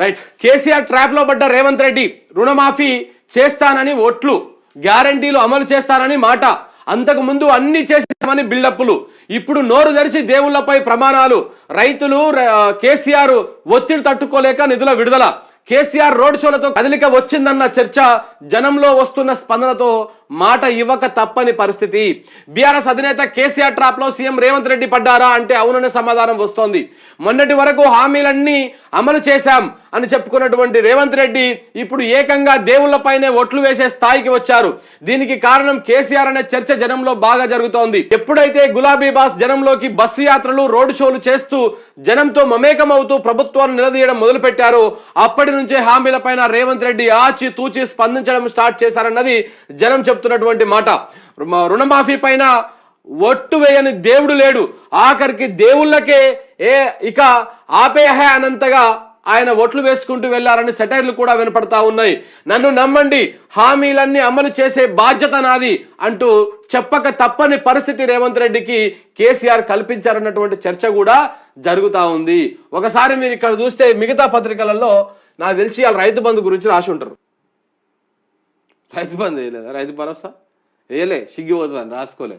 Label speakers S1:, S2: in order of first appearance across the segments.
S1: Right KCR ట్రాప్లో పడ్డ రేవంత్ రెడ్డి రుణమాఫీ చేస్తానని ఓట్లు గ్యారంటీలు అమలు చేస్తానని మాట. అంతకు ముందు అన్ని చేసామని బిల్డప్లు ఇప్పుడు నోరు తెరిచి దేవుళ్ళపై ప్రమాణాలు. రైతులు కేసీఆర్ ఒత్తిడి తట్టుకోలేక నిధుల విడుదల. కేసీఆర్ రోడ్ షోలతో కదలిక వచ్చిందన్న చర్చ జనంలో వస్తున్న స్పందనతో మాట ఇవ్వక తప్పని పరిస్థితి. బీఆర్ఎస్ అధినేత కేసీఆర్ ట్రాప్లో సీఎం రేవంత్ రెడ్డి పడ్డారా అంటే అవుననే సమాధానం వస్తోంది. మొన్నటి వరకు హామీలన్నీ అమలు చేశాం అని చెప్పుకున్నటువంటి రేవంత్ రెడ్డి ఇప్పుడు ఏకంగా దేవుళ్ళపైనే ఓట్లు వేసే స్థాయికి వచ్చారు. దీనికి కారణం కేసీఆర్ అనే చర్చ జనంలో బాగా జరుగుతోంది. ఎప్పుడైతే గులాబీ బాస్ జనంలోకి బస్సు యాత్రలు రోడ్ షోలు చేస్తూ జనంతో మమేకమవుతూ ప్రభుత్వాన్ని నిలదీయడం మొదలుపెట్టారు అప్పటి నుంచే హామీలపైన రేవంత్ రెడ్డి ఆచి తూచి స్పందించడం స్టార్ట్ చేశారన్నది జనం చెప్తున్నటువంటి మాట. రుణమాఫీ పైన ఒట్టు వేయని దేవుడు లేడు. ఆఖరికి దేవుళ్ళకే ఏ ఇక ఆపేహే అనంతగా ఆయన ఓట్లు వేసుకుంటూ వెళ్ళారని సెటైర్లు కూడా వినపడతా ఉన్నాయి. నన్ను నమ్మండి హామీలన్నీ అమలు చేసే బాధ్యత నాది అంటూ చెప్పక తప్పని పరిస్థితి రేవంత్ రెడ్డికి కేసీఆర్ కల్పించారన్నటువంటి చర్చ కూడా జరుగుతూ ఉంది. ఒకసారి మీరు ఇక్కడ చూస్తే మిగతా పత్రికలలో నాకు తెలిసి వాళ్ళ రైతు బంధు గురించి రాసి ఉంటారు. రైతు బంధు వేయలేదా? రైతు భరోసా? వేయలే సిగ్గిపోతుందని రాసుకోలే.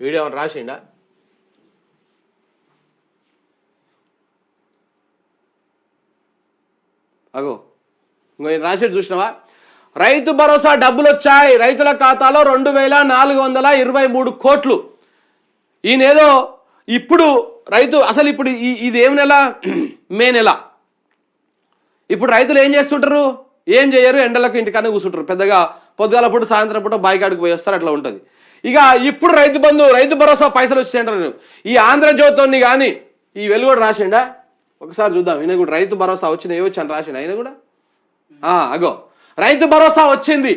S1: వీడియో ఏమైనా రాసిండా? అగో ఇంకో ఈయన రాసేది చూసినావా? రైతు భరోసా డబ్బులు వచ్చాయి రైతుల ఖాతాలో రెండు వేల నాలుగు వందల ఇరవై మూడు కోట్లు. ఈయనేదో ఇప్పుడు రైతు అసలు ఇప్పుడు ఈ ఇది ఏం నెల? మే నెల. ఇప్పుడు రైతులు ఏం చేస్తుంటారు? ఏం చేయరు ఎండలకు ఇంటికనే కూర్చుంటారు. పెద్దగా పొద్దుగాల పూట సాయంత్రం పూట బాయికాడికి పోయి వస్తారు అట్లా ఉంటుంది. ఇక ఇప్పుడు రైతు బంధు రైతు భరోసా పైసలు వచ్చాయంటారు ఈ ఆంధ్రజ్యోతిని కానీ ఈ వెలుగు కూడా రాసిండా? ఒకసారి చూద్దాం ఈయన కూడా రైతు భరోసా వచ్చింది ఏ వచ్చాను రాసిండు? ఆయన కూడా? అగో. రైతు భరోసా వచ్చింది.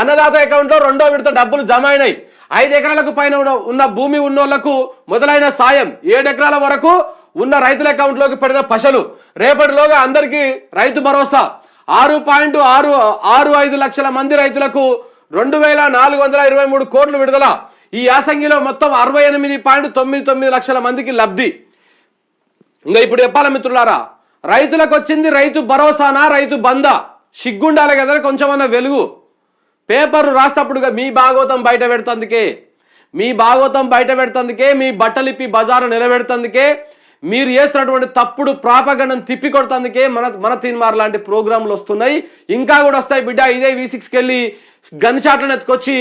S1: అన్నదాత అకౌంట్లో రెండో విడత డబ్బులు జమ అయినాయి. ఐదు ఎకరాలకు పైన ఉన్న భూమి ఉన్నోళ్ళకు మొదలైన సాయం ఏడు ఎకరాల వరకు ఉన్న రైతుల అకౌంట్లోకి పడిన పశలు. రేపటిలోగా అందరికీ రైతు భరోసా. ఆరు పాయింట్ ఆరు ఆరు ఐదు లక్షల మంది రైతులకు రెండు వేల నాలుగు వందల ఇరవై మూడు కోట్లు విడుదల. ఈ యాసంగిలో మొత్తం అరవై ఎనిమిది పాయింట్ తొమ్మిది తొమ్మిది లక్షల మందికి లబ్ధి. ఇంకా ఇప్పుడు చెప్పాలా మిత్రులారా? రైతులకు వచ్చింది రైతు భరోసానా రైతు బందా? సిగ్గుండాలి కదా కొంచెమన్నా వెలుగు. పేపర్ రాసేటప్పుడుగా మీ భాగవతం బయట పెడుతుందికే. మీ భాగవతం బయట పెడుతుందికే మీ బట్టలిప్పి బజారు నిలబెడుతుందికే. మీరు చేస్తున్నటువంటి తప్పుడు ప్రాపగండం తిప్పి కొడుతందుకే మన మన తీన్మార్ లాంటి ప్రోగ్రాంలు వస్తున్నాయి. ఇంకా కూడా వస్తాయి బిడ్డ. ఇదే వి సిక్స్కి వెళ్ళి గన్ షాట్లను ఎత్తుకొచ్చి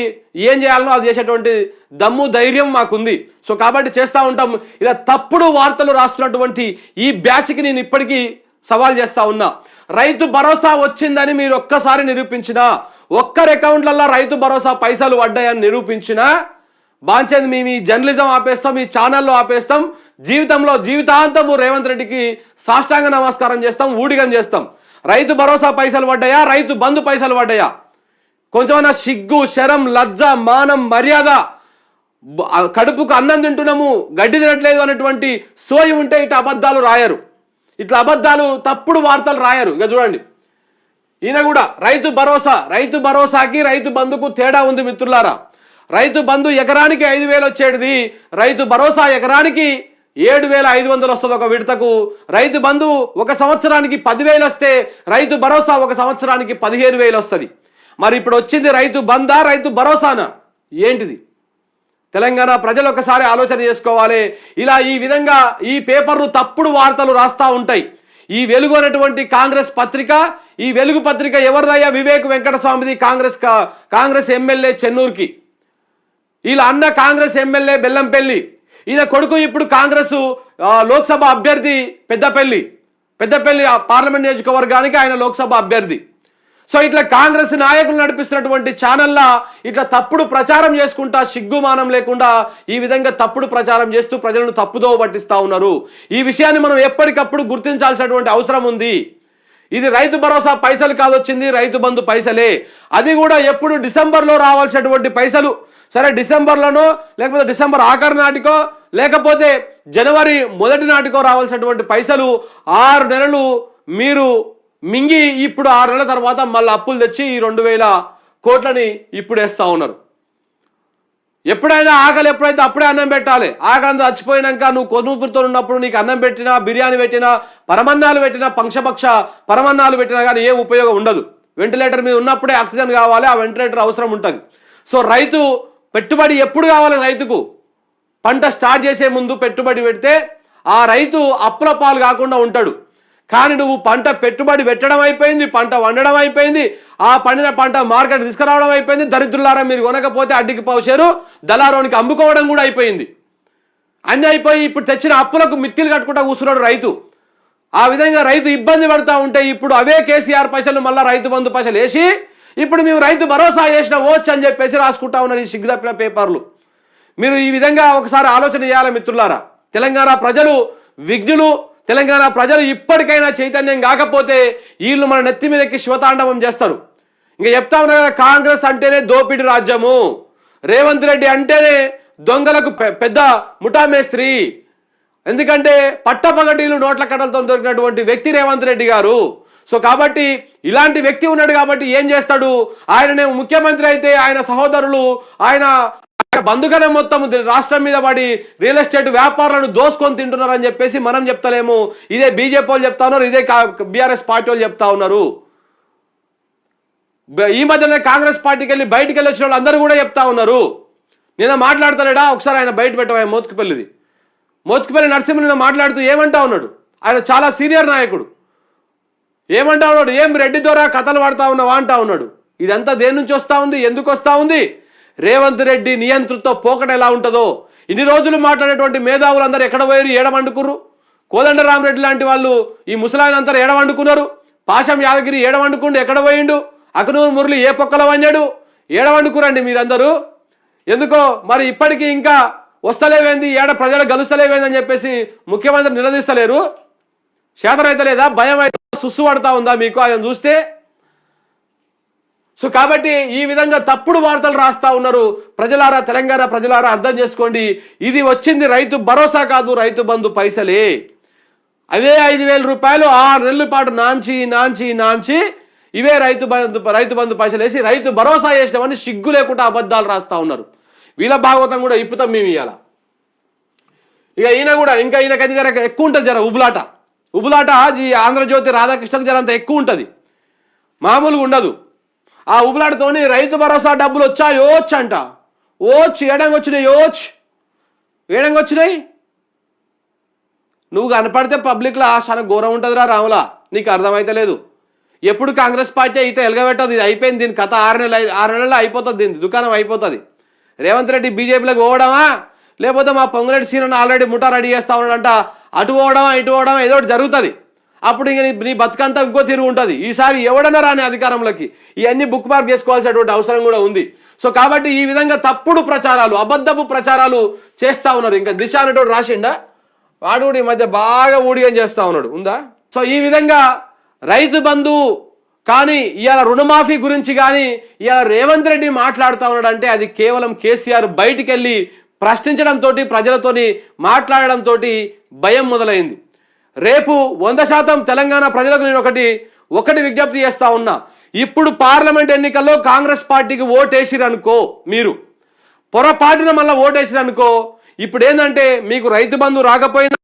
S1: ఏం చేయాలనో అది చేసేటువంటి దమ్ము ధైర్యం మాకుంది. సో కాబట్టి చేస్తూ ఉంటాం. ఇలా తప్పుడు వార్తలు రాస్తున్నటువంటి ఈ బ్యాచ్కి నేను ఇప్పటికీ సవాల్ చేస్తా ఉన్నా. రైతు భరోసా వచ్చిందని మీరు ఒక్కసారి నిరూపించినా ఒక్కరి అకౌంట్లలో రైతు భరోసా పైసలు పడ్డాయని నిరూపించినా బాంచేది మేము ఈ జర్నలిజం ఆపేస్తాం ఈ ఛానల్లో ఆపేస్తాం. జీవితంలో జీవితాంతము రేవంత్ రెడ్డికి సాష్టాంగ నమస్కారం చేస్తాం ఊడిగం చేస్తాం. రైతు భరోసా పైసలు పడ్డాయా? రైతు బంధు పైసలు పడ్డాయా? కొంచెమైనా సిగ్గు శరం లజ్జ మానం మర్యాద కడుపుకు అన్నం తింటున్నాము గడ్డి తినట్లేదు అనేటువంటి సోయి ఉంటే ఇట్లా అబద్ధాలు రాయరు. ఇట్లా అబద్ధాలు తప్పుడు వార్తలు రాయరు. ఇక చూడండి. ఈయన కూడా రైతు భరోసా రైతు భరోసాకి రైతు బంధుకు తేడా ఉంది మిత్రులారా. రైతు బంధు ఎకరానికి ఐదు వేలు వచ్చేటిది. రైతు భరోసా ఎకరానికి ఏడు వేల ఐదు వందలు వస్తుంది ఒక విడతకు. రైతు బంధు ఒక సంవత్సరానికి పదివేలు వస్తే రైతు భరోసా ఒక సంవత్సరానికి పదిహేను వేలు వస్తుంది. మరి ఇప్పుడు వచ్చింది రైతు బందా రైతు భరోసానా? ఏంటిది? తెలంగాణ ప్రజలు ఒకసారి ఆలోచన చేసుకోవాలి. ఇలా ఈ విధంగా ఈ పేపర్లు తప్పుడు వార్తలు రాస్తూ ఉంటాయి. ఈ వెలుగు అనేటువంటి కాంగ్రెస్ పత్రిక ఈ వెలుగు పత్రిక ఎవరిదయ్యా? వివేక్ వెంకటస్వామిది కాంగ్రెస్ కా- కాంగ్రెస్ ఎమ్మెల్యే చెన్నూరుకి. వీళ్ళ అన్న కాంగ్రెస్ ఎమ్మెల్యే బెల్లంపల్లి. ఈయన కొడుకు ఇప్పుడు కాంగ్రెస్ లోక్సభ అభ్యర్థి పెద్దపల్లి. పెద్దపల్లి పార్లమెంట్ నియోజకవర్గానికి ఆయన లోక్సభ అభ్యర్థి. సో ఇట్లా కాంగ్రెస్ నాయకులు నడిపిస్తున్నటువంటి ఛానల్లా ఇట్లా తప్పుడు ప్రచారం చేసుకుంటా సిగ్గుమానం లేకుండా ఈ విధంగా తప్పుడు ప్రచారం చేస్తూ ప్రజలను తప్పుదో పట్టిస్తూ ఉన్నారు. ఈ విషయాన్ని మనం ఎప్పటికప్పుడు గుర్తించాల్సినటువంటి అవసరం ఉంది. ఇది రైతు భరోసా పైసలు కాదు వచ్చింది రైతు బంధు పైసలే. అది కూడా ఎప్పుడు డిసెంబర్లో రావాల్సినటువంటి పైసలు. సరే డిసెంబర్లోనో లేకపోతే డిసెంబర్ ఆఖరి నాటికో లేకపోతే జనవరి మొదటి నాటికో రావాల్సినటువంటి పైసలు ఆరు నెలలు మీరు మింగి ఇప్పుడు ఆరు నెలల తర్వాత మళ్ళీ అప్పులు తెచ్చి ఈ రెండు వేల కోట్లని ఇప్పుడు వేస్తూ ఉన్నారు. ఎప్పుడైనా ఆకలి ఎప్పుడైతే అప్పుడే అన్నం పెట్టాలి. ఆకలి చచ్చిపోయినాక నువ్వు కొనుపుతో ఉన్నప్పుడు నీకు అన్నం పెట్టినా బిర్యానీ పెట్టినా పరమన్నాలు పెట్టినా పంక్షపక్ష పరమన్నాలు పెట్టినా కానీ ఏ ఉపయోగం ఉండదు. వెంటిలేటర్ మీద ఉన్నప్పుడే ఆక్సిజన్ కావాలి ఆ వెంటిలేటర్ అవసరం ఉంటుంది. సో రైతు పెట్టుబడి ఎప్పుడు కావాలి రైతుకు? పంట స్టార్ట్ చేసే ముందు పెట్టుబడి పెడితే ఆ రైతు అప్పుల పాలు కాకుండా ఉంటాడు. కానీ నువ్వు పంట పెట్టుబడి పెట్టడం అయిపోయింది పంట వండడం అయిపోయింది ఆ పండిన పంట మార్కెట్ తీసుకురావడం అయిపోయింది దరిద్రులారా మీరు కొనకపోతే అడ్డికి పోసారు దళారోనికి అమ్ముకోవడం కూడా అయిపోయింది. అన్నీ అయిపోయి ఇప్పుడు తెచ్చిన అప్పులకు మిత్తిలు కట్టుకుంటా కూర్చున్నాడు రైతు. ఆ విధంగా రైతు ఇబ్బంది పడతా ఉంటే ఇప్పుడు అవే కేసీఆర్ పైసలు మళ్ళీ రైతు బంధు పైసలు వేసి ఇప్పుడు మేము రైతు భరోసా చేసిన ఓచ్ అని చెప్పేసి రాసుకుంటా ఉన్నారు ఈ సిగ్గుదప్పిన పేపర్లు. మీరు ఈ విధంగా ఒకసారి ఆలోచన చేయాలి మిత్రులారా? తెలంగాణ ప్రజలు విఘ్నులు తెలంగాణ ప్రజలు ఇప్పటికైనా చైతన్యం కాకపోతే వీళ్ళు మన నెత్తి మీదకి శివతాండవం చేస్తారు. ఇంకా చెప్తా ఉన్నా కదా కాంగ్రెస్ అంటేనే దోపిడి రాజ్యము. రేవంత్ రెడ్డి అంటేనే దొంగలకు పె- పెద్ద ముఠామేస్త్రి. ఎందుకంటే పట్టపగటీలు నోట్ల కట్టలతో దొరికినటువంటి వ్యక్తి రేవంత్ రెడ్డి గారు. సో కాబట్టి ఇలాంటి వ్యక్తి ఉన్నాడు కాబట్టి ఏం చేస్తాడు? ఆయననే ముఖ్యమంత్రి అయితే ఆయన సహోదరులు ఆయన బంధుగానే మొత్తం రాష్ట్రం మీద పడి రియల్ ఎస్టేట్ వ్యాపారాలను దోసుకొని తింటున్నారని చెప్పేసి మనం చెప్తలేము. ఇదే బీజేపీ వాళ్ళు చెప్తా ఉన్నారు ఇదే బీఆర్ఎస్ పార్టీ వాళ్ళు చెప్తా ఉన్నారు. ఈ మధ్యనే కాంగ్రెస్ పార్టీకి వెళ్ళి బయటికి వెళ్ళి వచ్చిన వాళ్ళు అందరూ కూడా చెప్తా ఉన్నారు. నిన్న మాట్లాడతాడా ఒకసారి ఆయన బయట పెట్టాం ఆయన మోత్కుపల్లిది. మోత్కుపల్లి నరసింహ నిన్న మాట్లాడుతూ ఏమంటా ఉన్నాడు? ఆయన చాలా సీనియర్ నాయకుడు. ఏమంటా ఉన్నాడు? ఏం రెడ్డి ద్వారా కథలు పడతా ఉన్నావా అంటా ఉన్నాడు. ఇదంతా దేని నుంచి వస్తూ ఉంది? ఎందుకు వస్తూ ఉంది? రేవంత్ రెడ్డి నియంతృత్వ పోకట ఎలా ఉంటుందో? ఇన్ని రోజులు మాట్లాడేటువంటి మేధావులందరూ ఎక్కడ పోయారు? ఏడమండుకుర్రు కోదండరామరెడ్డి లాంటి వాళ్ళు ఈ ముసలాయన అంతా ఏడవండుకున్నారు పాశం యాదగిరి ఏడవండుకుండు ఎక్కడ పోయిండు? అకనూరు మురళి ఏ పొక్కలో వన్నాడు ఏడవండుకురండి మీరందరూ? ఎందుకో మరి ఇప్పటికీ ఇంకా వస్తలేవేంది? ఏడ ప్రజలు గలుస్తలేవేంది అని చెప్పేసి ముఖ్యమంత్రి నిలదీస్తలేరు. చేతనైతే లేదా భయం అయితే సుస్సు పడతా ఉందా మీకు? ఆయన చూస్తే సో కాబట్టి ఈ విధంగా తప్పుడు వార్తలు రాస్తా ఉన్నారు. ప్రజలారా తెలంగాణ ప్రజలారా అర్థం చేసుకోండి. ఇది వచ్చింది రైతు భరోసా కాదు రైతు బంధు పైసలే. అవే ఐదు వేల రూపాయలు ఆరు నెలల పాటు నాంచి నాంచి నాంచి ఇవే రైతు బంధు రైతు బంధు పైసలు వేసి రైతు భరోసా చేసినామని సిగ్గు లేకుండా అబద్ధాలు రాస్తా ఉన్నారు. వీళ్ళ భాగవతం కూడా ఇప్పుతాం మేము ఇవాళ ఇక ఈయన కూడా ఇంకా ఈయనకైతే జర ఎక్కువ ఉంటుంది జర ఉబులాట. ఉబులాట ఈ ఆంధ్రజ్యోతి రాధాకృష్ణకు జర అంత ఎక్కువ ఉంటుంది. మామూలుగా ఉండదు. ఆ ఉబులాటతోని రైతు భరోసా డబ్బులు వచ్చా యోచ్ అంట. ఓచ్ ఏడంగా వచ్చినాయి యోచ్ ఏడంగా వచ్చినాయి? నువ్వు కనపడితే పబ్లిక్లో చాలా ఘోరం ఉంటుందిరా రాములా. నీకు అర్థమైతలేదు ఎప్పుడు కాంగ్రెస్ పార్టీ ఇట ఎలగబెట్టదు ఇది అయిపోయింది దీని కథ ఆరు నెలలు ఆరు నెలల్లో అయిపోతుంది దీని దుకాణం అయిపోతుంది. రేవంత్ రెడ్డి బీజేపీలోకి పోవడమా? లేకపోతే మా పొంగులేటి సీన్ ఆల్రెడీ ముఠా రెడీ చేస్తా ఉన్నాడంట. అటు పోవడమా ఇటు పోవడమా ఏదో ఒకటి జరుగుతుంది. అప్పుడు ఇంక నీ బతుకంతా ఇంకో తిరుగు ఉంటుంది. ఈసారి ఎవడన్నా రాని అధికారంలోకి ఇవన్నీ బుక్ మార్క్ చేసుకోవాల్సినటువంటి అవసరం కూడా ఉంది. సో కాబట్టి ఈ విధంగా తప్పుడు ప్రచారాలు అబద్ధపు ప్రచారాలు చేస్తా ఉన్నారు. ఇంకా దిశ అనేటోడు రాసిండా? వాడు కూడా ఈ మధ్య బాగా ఊడిగం చేస్తా ఉన్నాడు. ఉందా? సో ఈ విధంగా రైతు బంధు కానీ ఇవాళ రుణమాఫీ గురించి కానీ ఇవాళ రేవంత్ రెడ్డి మాట్లాడుతూ ఉన్నాడు అంటే అది కేవలం కేసీఆర్ బయటికి వెళ్ళి ప్రశ్నించడంతో ప్రజలతోని మాట్లాడడంతో భయం మొదలైంది. రేపు వంద శాతం తెలంగాణ ప్రజలకు నేను ఒకటి ఒకటి విజ్ఞప్తి చేస్తా ఉన్నా. ఇప్పుడు పార్లమెంట్ ఎన్నికల్లో కాంగ్రెస్ పార్టీకి ఓటేసిరనుకో మీరు. పొరపాటున మళ్ళీ ఓటేసిరనుకో. ఇప్పుడు ఏంటంటే మీకు రైతు బంధు రాకపోయినా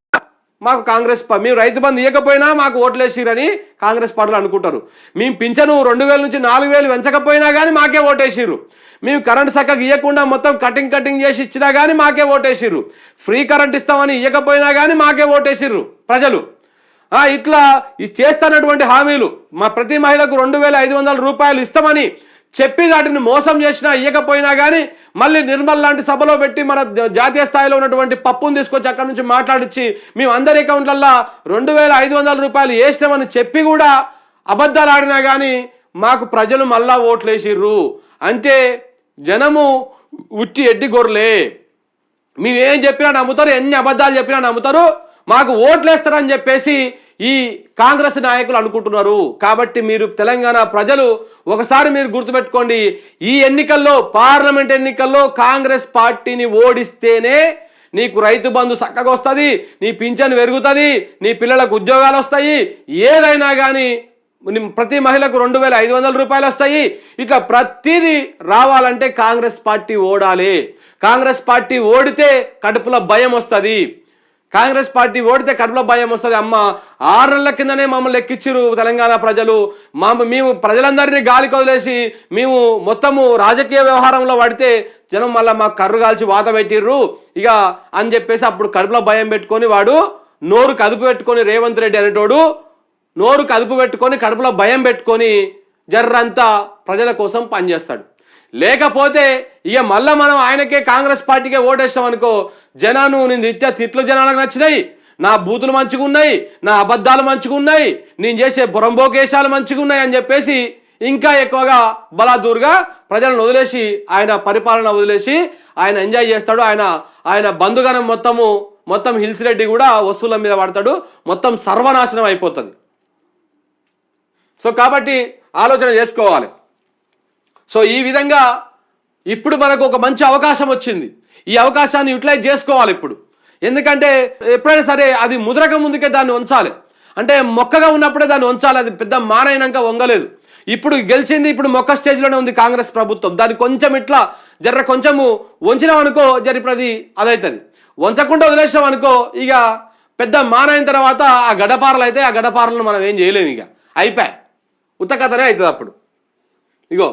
S1: మాకు కాంగ్రెస్ మేము రైతు బంధు ఇవ్వకపోయినా మాకు ఓట్లేసిరని కాంగ్రెస్ పార్టీలు అనుకుంటారు. మేము పింఛను రెండు వేల నుంచి నాలుగు వేలు పెంచకపోయినా కానీ మాకే ఓటేసిర్రు. మేము కరెంట్ చక్కగా ఇవ్వకుండా మొత్తం కటింగ్ కటింగ్ చేసి ఇచ్చినా కానీ మాకే ఓటేసిర్రు. ఫ్రీ కరెంట్ ఇస్తామని ఇవ్వకపోయినా కానీ మాకే ఓటేసిర్రు ప్రజలు. ఇట్లా ఈ చేస్తున్నటువంటి హామీలు మా ప్రతి మహిళకు రెండు వేల ఐదు వందల రూపాయలు ఇస్తామని చెప్పి వాటిని మోసం చేసినా ఇవ్వకపోయినా కానీ మళ్ళీ నిర్మల్ లాంటి సభలో పెట్టి మన జ- జాతీయ స్థాయిలో ఉన్నటువంటి పప్పును తీసుకొచ్చి అక్కడి నుంచి మాట్లాడించి మేము అందరి అకౌంట్లల్లో రెండు వేల ఐదు వందల రూపాయలు వేసినామని చెప్పి కూడా అబద్ధాలు ఆడినా కానీ మాకు ప్రజలు మళ్ళా ఓట్లేసిర్రు. అంటే జనము ఉట్టి ఎడ్డి గొర్రెలే. మేము ఏం చెప్పినా నమ్ముతారు ఎన్ని అబద్ధాలు చెప్పినా నమ్ముతారు మాకు ఓట్లేస్తారని చెప్పేసి ఈ కాంగ్రెస్ నాయకులు అనుకుంటున్నారు. కాబట్టి మీరు తెలంగాణ ప్రజలు ఒకసారి మీరు గుర్తుపెట్టుకోండి ఈ ఎన్నికల్లో పార్లమెంట్ ఎన్నికల్లో కాంగ్రెస్ పార్టీని ఓడిస్తేనే నీకు రైతు బంధు చక్కగా వస్తుంది నీ పింఛను పెరుగుతుంది నీ పిల్లలకు ఉద్యోగాలు వస్తాయి ఏదైనా కానీ ప్రతి మహిళకు రెండు వేల ఐదు వందల రూపాయలు వస్తాయి ఇట్లా ప్రతిదీ రావాలంటే కాంగ్రెస్ పార్టీ ఓడాలి. కాంగ్రెస్ పార్టీ ఓడితే కడుపులో భయం వస్తుంది. కాంగ్రెస్ పార్టీ ఓడితే కడుపులో భయం వస్తుంది అమ్మ. ఆరు నెలల కిందనే మమ్మల్ని ఎక్కిచ్చిరు తెలంగాణ ప్రజలు. మా మేము ప్రజలందరినీ గాలి కొదిలేసి మేము మొత్తము రాజకీయ వ్యవహారంలో పడితే జనం మళ్ళీ మాకు కర్రు కాల్చి వాత పెట్టిర్రు. ఇక అని చెప్పేసి అప్పుడు కడుపులో భయం పెట్టుకొని వాడు నోరు కదుపు పెట్టుకొని రేవంత్ రెడ్డి అనేటోడు నోరు కదుపు పెట్టుకొని కడుపులో భయం పెట్టుకొని జర్రంతా ప్రజల కోసం పనిచేస్తాడు. లేకపోతే ఇక మళ్ళీ మనం ఆయనకే కాంగ్రెస్ పార్టీకే ఓటేస్తాం అనుకో జనాను నేను తిట్టా తిట్లు జనాలకు నచ్చినాయి. నా బూతులు మంచిగా ఉన్నాయి నా అబద్ధాలు మంచిగా ఉన్నాయి నేను చేసే బురంబోకేశాలు మంచిగా ఉన్నాయి అని చెప్పేసి ఇంకా ఎక్కువగా బలాదూరుగా ప్రజలను వదిలేసి ఆయన పరిపాలన వదిలేసి ఆయన ఎంజాయ్ చేస్తాడు. ఆయన ఆయన బంధుగణం మొత్తము మొత్తం హిల్స్ రెడ్డి కూడా వస్తువుల మీద పడతాడు. మొత్తం సర్వనాశనం అయిపోతుంది. సో కాబట్టి ఆలోచన చేసుకోవాలి. సో ఈ విధంగా ఇప్పుడు మనకు ఒక మంచి అవకాశం వచ్చింది. ఈ అవకాశాన్ని యూటిలైజ్ చేసుకోవాలి ఇప్పుడు. ఎందుకంటే ఎప్పుడైనా సరే అది ముద్రక ముందుకే దాన్ని ఉంచాలి. అంటే మొక్కగా ఉన్నప్పుడే దాన్ని ఉంచాలి. అది పెద్ద మానైనాక వంగలేదు. ఇప్పుడు గెలిచింది ఇప్పుడు మొక్క స్టేజ్లోనే ఉంది కాంగ్రెస్ ప్రభుత్వం. దాన్ని కొంచెం ఇట్లా జర్ర కొంచెము వంచినాం అనుకో జర ఇప్పుడు అది అదవుతుంది వంచకుండా వదిలేసాం అనుకో ఇక పెద్ద మానైన తర్వాత ఆ గడపారలు అయితే ఆ గడపారలను మనం ఏం చేయలేము ఇక. అయిపోయి ఉత్త కథనే అవుతుంది అప్పుడు. ఇగో.